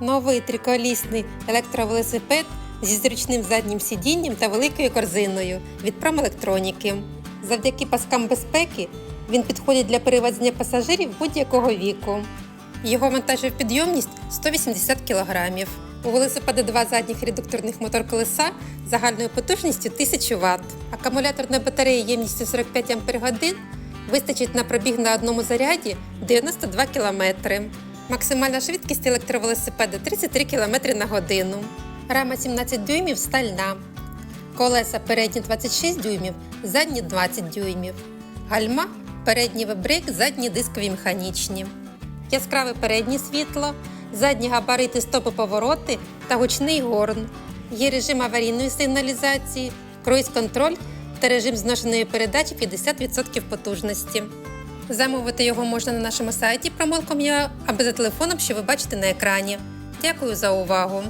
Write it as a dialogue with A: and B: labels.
A: Новий триколісний електровелосипед зі зручним заднім сидінням та великою корзиною від Промелектроніки. Завдяки паскам безпеки він підходить для перевезення пасажирів будь-якого віку. Його вантажова підйомність 180 кг. У велосипеда два задніх редукторних мотор колеса загальною потужністю 1000 Вт. Акумуляторна батарея ємністю 45 Ах вистачить на пробіг на одному заряді 92 км. Максимальна швидкість електровелосипеда 33 км на годину. Рама 17 дюймів стальна. Колеса передні 26 дюймів, задні 20 дюймів. Гальма, передній вебрейк, задні дискові механічні. Яскраве переднє світло, задні габарити стопи повороти та гучний горн. Є режим аварійної сигналізації, круїз-контроль та режим зношеної передачі 50% потужності. Замовити його можна на нашому сайті промолком.я або за телефоном, що ви бачите на екрані. Дякую за увагу!